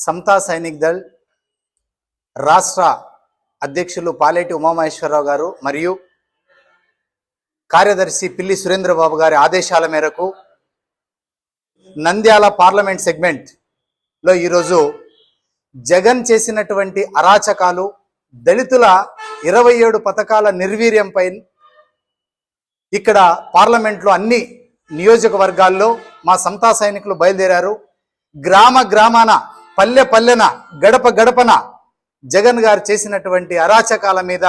సమతా సైనిక్ దళ్ రాష్ట్ర అధ్యక్షులు పాలేటి ఉమామహేశ్వరరావు గారు మరియు కార్యదర్శి పిల్లి సురేంద్రబాబు గారి ఆదేశాల మేరకు నంద్యాల పార్లమెంట్ సెగ్మెంట్లో ఈరోజు జగన్ చేసినటువంటి అరాచకాలు దళితుల ఇరవై ఏడు పథకాల నిర్వీర్యంపై ఇక్కడ పార్లమెంట్లో అన్ని నియోజకవర్గాల్లో మా సంతా సైనికులు బయలుదేరారు. గ్రామ గ్రామాన పల్లె పల్లెన గడప గడపన జగన్ గారు చేసినటువంటి అరాచకాల మీద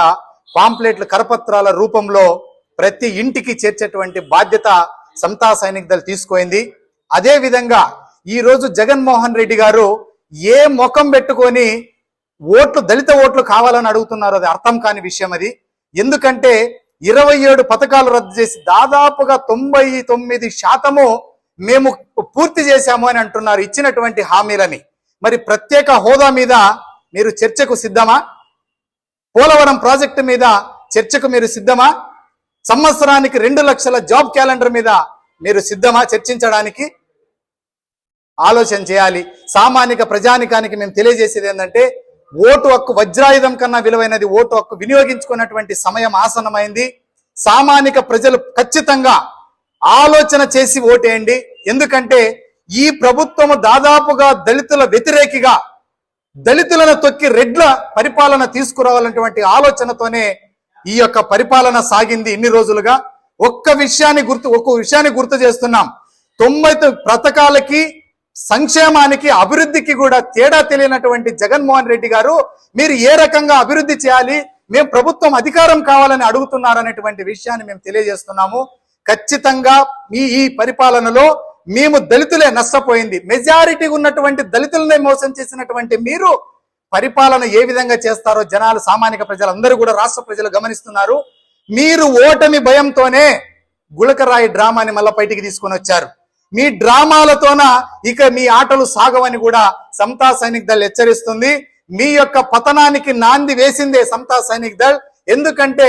పాంప్లెట్లు కరపత్రాల రూపంలో ప్రతి ఇంటికి చేర్చేటువంటి బాధ్యత సమతా సైనిక దళ తీసుకుంది అదేవిధంగా ఈరోజు ఈ రోజు జగన్మోహన్ రెడ్డి గారు ఏ ముఖం పెట్టుకొని ఓట్లు దళిత ఓట్లు కావాలని అడుగుతున్నారు అది అర్థం కాని విషయం అది. ఎందుకంటే ఇరవై ఏడు పథకాలు రద్దు చేసి దాదాపుగా తొంభై తొమ్మిది శాతము మేము పూర్తి చేశాము అని అంటున్నారు ఇచ్చినటువంటి హామీలని. మరి ప్రత్యేక హోదా మీద మీరు చర్చకు సిద్ధమా? పోలవరం ప్రాజెక్టు మీద చర్చకు మీరు సిద్ధమా? సంవత్సరానికి రెండు లక్షల జాబ్ క్యాలెండర్ మీద మీరు సిద్ధమా చర్చించడానికి? ఆలోచన చేయాలి. సామాన్య ప్రజానికానికి మేము తెలియజేసేది ఏంటంటే ఓటు హక్కు వజ్రాయుధం కన్నా విలువైనది ఓటు హక్కు వినియోగించుకున్నటువంటి సమయం ఆసనమైంది సామాన్య ప్రజలు ఖచ్చితంగా ఆలోచన చేసి ఓటేయండి. ఎందుకంటే ఈ ప్రభుత్వం దాదాపుగా దళితుల వ్యతిరేకిగా దళితులను తొక్కి రెడ్ల పరిపాలన తీసుకురావాలన్నటువంటి ఆలోచనతోనే ఈ యొక్క పరిపాలన సాగింది ఇన్ని రోజులుగా. ఒక్క విషయాన్ని గుర్తు ఒక్క విషయాన్ని గుర్తు చేస్తున్నాం. తొంభై పథకాలకి సంక్షేమానికి అభివృద్ధికి కూడా తేడా తెలియనటువంటి జగన్మోహన్ రెడ్డి గారు మీరు ఏ రకంగా అభివృద్ధి చేయాలి మేము ప్రభుత్వం అధికారం కావాలని అడుగుతున్నారనేటువంటి విషయాన్ని మేము తెలియజేస్తున్నాము. ఖచ్చితంగా మీ ఈ పరిపాలనలో మేము దళితులే నష్టపోయింది. మెజారిటీ ఉన్నటువంటి దళితులనే మోసం చేసినటువంటి మీరు పరిపాలన ఏ విధంగా చేస్తారో జనాలు సామాన్య ప్రజలందరూ కూడా రాష్ట్ర ప్రజలు గమనిస్తున్నారు. మీరు ఓటమి భయంతోనే గుళకరాయి డ్రామాని మళ్ళా బయటికి తీసుకొని వచ్చారు. మీ డ్రామాలతోన ఇక మీ ఆటలు సాగవని కూడా సమతా సైనిక్ దళ్ హెచ్చరిస్తుంది. మీ యొక్క పతనానికి నాంది వేసిందే సమతా సైనిక్ దళ్. ఎందుకంటే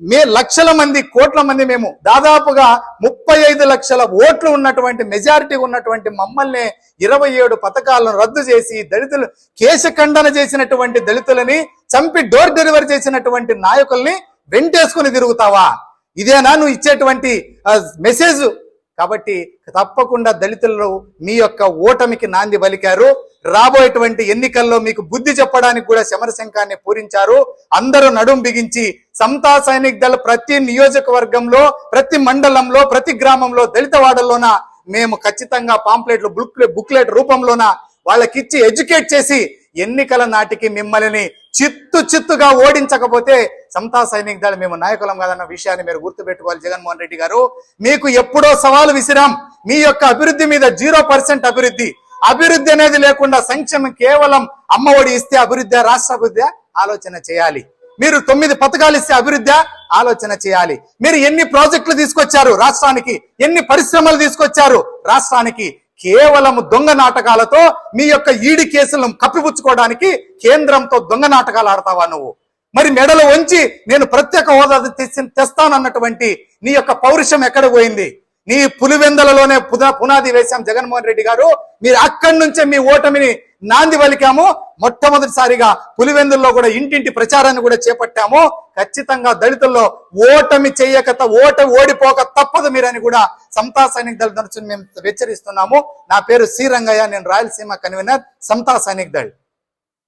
మే లక్షల మంది కోట్ల మంది మేము దాదాపుగా ముప్పై ఐదు లక్షల ఓట్లు ఉన్నటువంటి మెజారిటీ ఉన్నటువంటి మమ్మల్ని ఇరవై ఏడు పథకాలను రద్దు చేసి దళితులు కేశఖండన చేసినటువంటి దళితులని చంపి డోర్ డెలివరీ చేసినటువంటి నాయకుల్ని వెంటేసుకుని తిరుగుతావా? ఇదేనా నువ్వు ఇచ్చేటువంటి మెసేజ్? కాబట్టి తప్పకుండా దళితులు మీ యొక్క ఓటమికి నాంది పలికారు. రాబోయేటువంటి ఎన్నికల్లో మీకు బుద్ధి చెప్పడానికి కూడా శమరశంఖాన్ని పూరించారు. అందరూ నడుం బిగించి సమతా సైనిక్ దళ ప్రతి నియోజకవర్గంలో ప్రతి మండలంలో ప్రతి గ్రామంలో దళిత వాడల్లోన మేము ఖచ్చితంగా పాంప్లెట్లు బుక్లెట్ బుక్లెట్ రూపంలోన వాళ్ళకిచ్చి ఎడ్యుకేట్ చేసి ఎన్నికల నాటికి మిమ్మల్ని చిత్తు చిత్తుగా ఓడించకపోతే సమతా సైనిక దళ మేము నాయకులం కాదన్న విషయాన్ని మీరు గుర్తుపెట్టుకోవాలి. జగన్మోహన్ రెడ్డి గారు మీకు ఎప్పుడో సవాలు విసిరాం. మీ యొక్క అభివృద్ధి మీద జీరో పర్సెంట్ అభివృద్ధి. అభివృద్ధి అనేది లేకుండా సంక్షేమం కేవలం అమ్మ ఒడి ఇస్తే అభివృద్ధి రాష్ట్ర అభివృద్ధి ఆలోచన చేయాలి. మీరు తొమ్మిది పథకాలు ఇస్తే అభివృద్ధి ఆలోచన చేయాలి. మీరు ఎన్ని ప్రాజెక్టులు తీసుకొచ్చారు రాష్ట్రానికి? ఎన్ని పరిశ్రమలు తీసుకొచ్చారు రాష్ట్రానికి? కేవలం దొంగ నాటకాలతో మీ యొక్క ఈడి కేసులను కప్పిపుచ్చుకోవడానికి కేంద్రంతో దొంగ నాటకాలు ఆడతావా నువ్వు? మరి మెడలు వంచి నేను ప్రత్యేక హోదా తెచ్చి- తెస్తానన్నటువంటి నీ యొక్క పౌరుషం ఎక్కడ పోయింది? నీ పులివెందలలోనే పునా పునాది వేశాం జగన్మోహన్ రెడ్డి గారు. మీరు అక్కడి నుంచే మీ ఓటమిని నాంది పలికాము. మొట్టమొదటిసారిగా పులివెందుల్లో కూడా ఇంటింటి ప్రచారాన్ని కూడా చేపట్టాము. ఖచ్చితంగా దళితుల్లో ఓటమి చేయక ఓటమి ఓట ఓడిపోక తప్పదు మీరని కూడా సమతా సైనిక్ దళ తరచుని మేము హెచ్చరిస్తున్నాము. నా పేరు సి రంగయ్య నేను రాయలసీమ కన్వీనర్ సమతా సైనిక్ దళ్